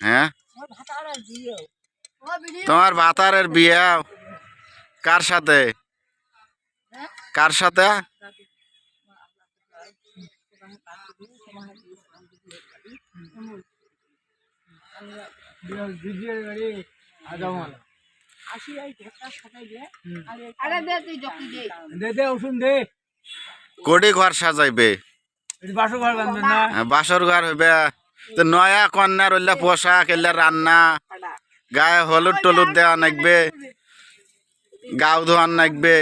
হ্যাঁ? তোমার ভাতারের বিয়ে। কার সাথে? কার সাথে? আরে দে তুই জকি দে। দে দে ওষুধ দে। কোটি ঘর সাজাইবে। ঘর হ্যাঁ, বাসর ঘর হইবে। তো নয়া কন্যার হইলে পোশাক এলে রান্না গায়ে হলুদ টলুদ দেওয়া নাকবে গাও ধোয়ান নাকবে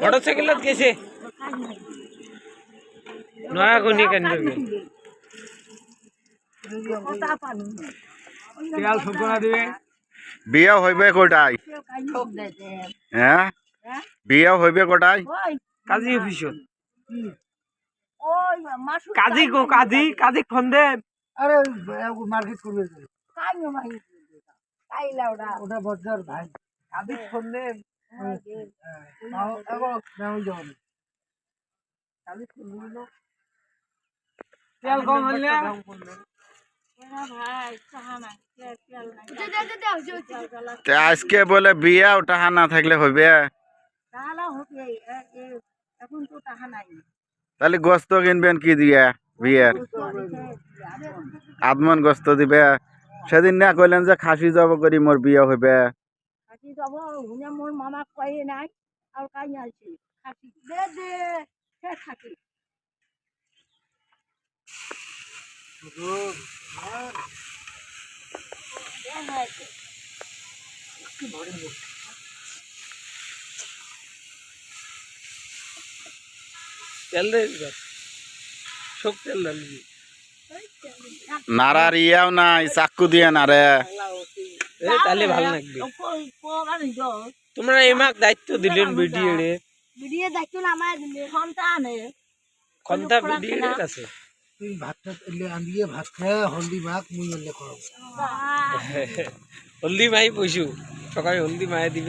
মোটরসাইকেলত গেছে। নয়া কোনি কেন তেল শুকনা দিবে। বিয়ে হইবে কোটাই? হ্যাঁ? হ্যাঁ বিয়ে হইবে কোটাই? কাজী অফিসত। কাজী গো কাজী কাজী ফোন দে। আরে মার্কেট করবে ওটা বজ্জার ভাই। কাজী ফোন দে। তেল কম হলে আজকে বলে বিয়ে টাহা না থাকলে হবে তাহলে গোস্ত কিনবেন কি দিয়ে বিয়ের? আদমন গোস্ত দিবে। সেদিন না কইলেন যে খাসি জব করি মোর বিয়ে হইবে। নারার ইয়াও নাই চাক্কু দিয়ে নারে। এ তাহলে ভালো লাগবে। ও কই তোমরা এমাক দায়িত্ব দিলেন ভিডিও রে ভিডিও দেখতো না আমার ভিডিও কাছে? তুই ভাতটা এলে আনিয়ে ভাত খায় হলদি মাখ মুই এলে করব। হলদি ভাই পয়সু সকালে হলদি মায়ে দিবে।